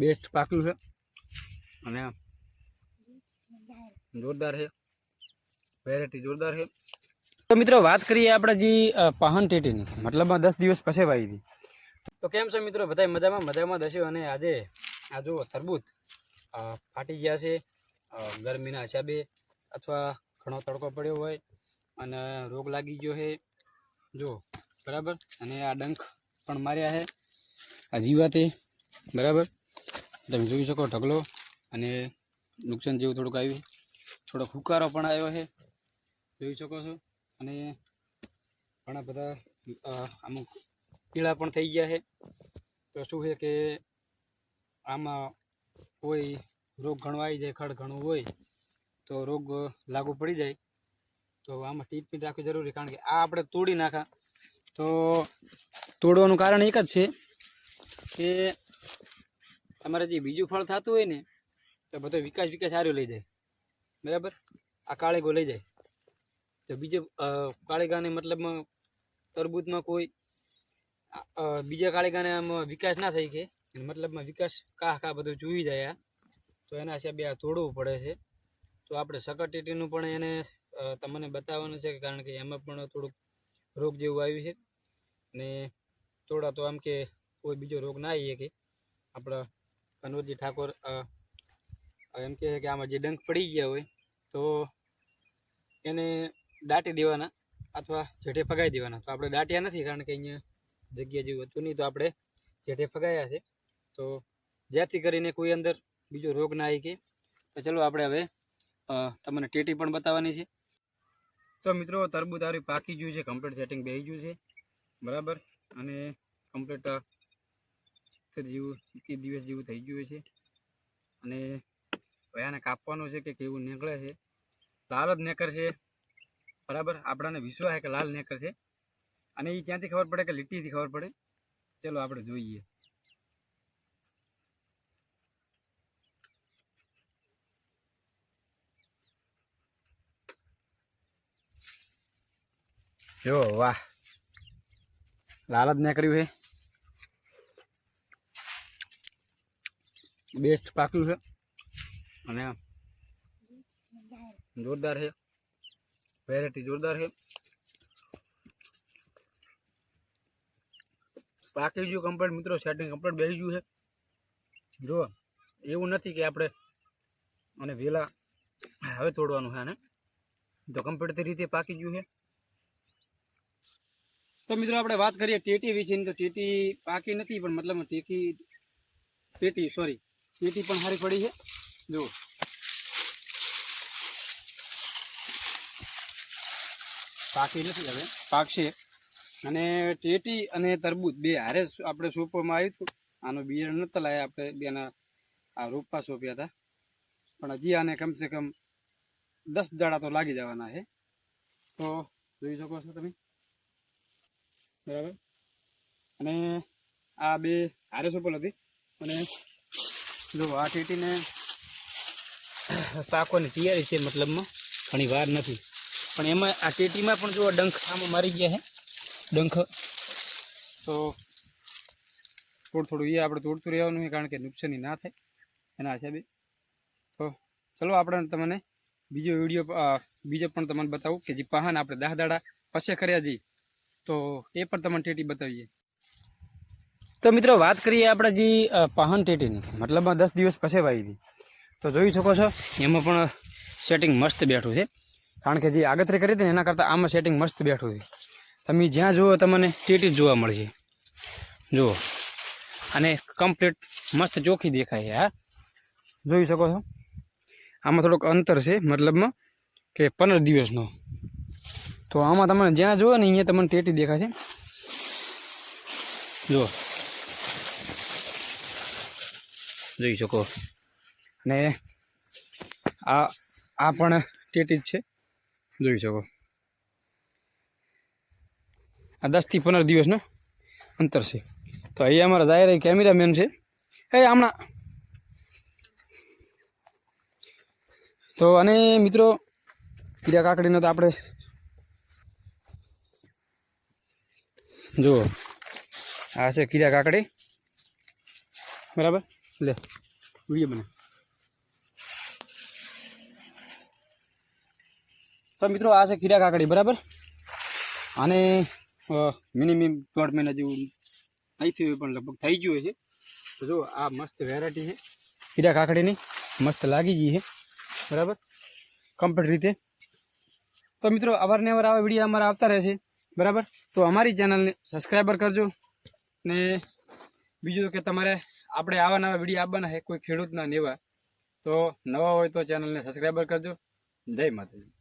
Best પાક્યું છે. અને જોરદાર છે. વેરાયટી જોરદાર છે. તો મિત્રો, વાત કરીએ આપણે જે પાહન ટેટીની. મતલબમાં દસ દિવસ પછી વાવી હતી. તો કેમ છે મિત્રો? બધા મજામાં? મજામાં દસ્યો અને આજે, આ જો તરબૂચ ફાટી ગયા છે. ગરમીના હિસાબે અથવા ઘણો તડકો પડ્યો હોય અને રોગ લાગી ગયો છે. જો બરાબર? અને આ ડંખ પણ માર્યા છે. આ જીવાતે, બરાબર? તમે જોઈ શકો ઢગલો અને નુકસાન જેવું થોડુંક આવ્યું. થોડોક હુકારો પણ આવ્યો છે. જોઈ શકો છો. અને ઘણા બધા અમુક પીળા પણ થઈ ગયા છે. તો શું છે કે આમાં કોઈ રોગ ઘણો આવી જાય, ખડ ઘણું હોય, તો રોગ લાગુ પડી જાય. તો આમાં ટ્રીટમેન્ટ રાખવી જરૂરી, કારણ કે આ આપણે તોડી નાખા. તો તોડવાનું કારણ એક જ છે કે તમારે જે બીજું ફળ થતું હોય ને, તો બધો વિકાસ વિકાસ સારું લઈ જાય. બરાબર? આ કાળેગો લઈ જાય. તો બીજે કાળેગાને મતલબમાં તરબૂચમાં કોઈ બીજા કાળેગાને આમ વિકાસ ના થઈ કે મતલબમાં વિકાસ કા કા બધું ચૂવી જાય આ, તો એના હિસાબે આ તોડવું પડે છે. તો આપણે સકટેટીનું પણ એને તમને બતાવવાનું છે કારણ કે એમાં પણ થોડુંક રોગ જેવું આવ્યું છે. ને તોડા તો આમ કે કોઈ બીજો રોગ ના આવીએ કે, આપણા કનવરજી ઠાકોર એમ કહે છે કે આમાં જે ડંખ પડી ગયા હોય, તો એને દાટી દેવાના અથવા જેઠે ફગાવી દેવાના. તો આપણે દાટ્યા નથી કારણ કે અહીંયા જગ્યા જેવું હતું નહીં, તો આપણે જેઠે ફગાયા છે. તો જેથી કરીને કોઈ અંદર બીજો રોગ ના આવી કે, તો ચલો આપણે હવે તમને ટેટી પણ બતાવવાની છે. તો મિત્રો, તરબૂચ આવી પાકી ગયું છે કમ્પ્લીટ સેટિંગ બેસી ગયું છે. બરાબર? અને કમ્પ્લીટ સિત્તેર જેવું, સિત્તેર દિવસ જેવું થઈ ગયું છે. અને હવે કાપવાનું છે કે કેવું નીકળે છે? લાલ જ નેકર છે. બરાબર? આપણાને વિશ્વાસ છે કે લાલ નેકર છે. અને એ ક્યાંથી ખબર પડે કે લીટીથી ખબર પડે? ચલો આપણે જોઈએ. જો, વાહ. લાલ જ નીકળ્યું છે. બેસ્ટ પાક્યું છે. અને જોરદાર છે. વેરાયટી જોરદાર છે. પાકી ગયું કમ્પ્લેટ મિત્રો સેટિંગ કમ્પ્લેટ બેસી ગયું છે. જો, એવું નથી કે આપણે અને વેલા હવે તોડવાનું છે આને. તો કમ્પ્લેટ રીતે પાકી ગયું છે. તો મિત્રો, આપણે વાત કરીએ ટેટી વિશેની. તો ટેટી પાકી નથી, પણ મતલબ ટેટી સોરી ટેટી પણ સારી પડી છે. જુઓ. પાકી નથી હવે. પાકશે. અને ટેટી અને તરબૂચ બે હારે આપણે સોંપવામાં આવ્યું હતું. આનું બિયારણ નહોતા લાવ્યા આપણે બેના આ રોપા સોંપ્યા હતા. પણ હજી આને કમસે કમ દસ દાડા તો લાગી જવાના છે. તો જોઈ શકો છો તમે. બરાબર? અને આ બે હારે સોપલ હતી. અને જો આ ટેટીને પાકવાની તૈયારી છે મતલબમાં. ઘણી વાર નથી. પણ એમાં આ ટેટીમાં પણ જો ડંખ આમાં મારી ગયા છે. ડંખ. તો થોડું થોડું એ આપણે તોડતું રહેવાનું છે કારણ કે નુકસાની ના થાય. એના હિસાબે. તો ચલો આપણે તમને બીજો વીડિયો બીજો પણ તમને બતાવું કે જે પહાન આપણે દાહ દાડા પછી કર્યા જઈએ તો એ પણ તમને ટેટી બતાવીએ. તો મિત્રો, વાત કરીએ આપણે જે પાહન ટેટીની. મતલબમાં દસ દિવસ પછી વાવી હતી. તો જોઈ શકો છો, એમાં પણ સેટિંગ મસ્ત બેઠું છે. કારણ કે જે આગતરી કરી હતી ને, એના કરતાં આમાં સેટિંગ મસ્ત બેઠું છે. તમે જ્યાં જુઓ તમને ટેટી જ જોવા મળશે. જુઓ. અને કમ્પ્લીટ મસ્ત ચોખ્ખી દેખાય છે, હા. જોઈ શકો છો. આમાં થોડુંક અંતર છે, મતલબમાં કે પંદર દિવસનો. તો આમાં તમને જ્યાં જુઓ ને, અહીંયા તમને ટેટી દેખાશે જુઓ. જોઈ શકો. અને આ આ પણ ટેટી જ છે. જોઈ શકો. આ દસથી પંદર દિવસનો અંતર છે. તો અહીંયા અમારા જાહેર કેમેરામેન છે. એ હમણાં તો અને મિત્રો કીડા કાકડીનો તો આપણે જુઓ. આ છે કીડા કાકડી. બરાબર? લે, વીડિયો બને તો મિત્રો, આ છે કીડા કાકડી, બરાબર? આને મિનિમમ દોઢ મહિના જેવું નહીં થયું પણ લગભગ થઈ ગયું છે. તો જો, આ મસ્ત વેરાયટી છે. કીડા કાકડીની મસ્ત લાગી ગઈ છે. બરાબર? કમ્પ્લીટ રીતે. તો મિત્રો અવારનવાર આવા વીડિયો અમારા આવતા રહેશે બરાબર? તો અમારી ચેનલને સબસ્ક્રાઈબર કરજો. ને બીજું કે તમારે આપણે આવા નવા વીડિયો આપવાના છે, કોઈ ખેડૂતના નેવા તો નવા હોય તો ચેનલને સબસ્ક્રાઈબર કરજો. જય માતાજી.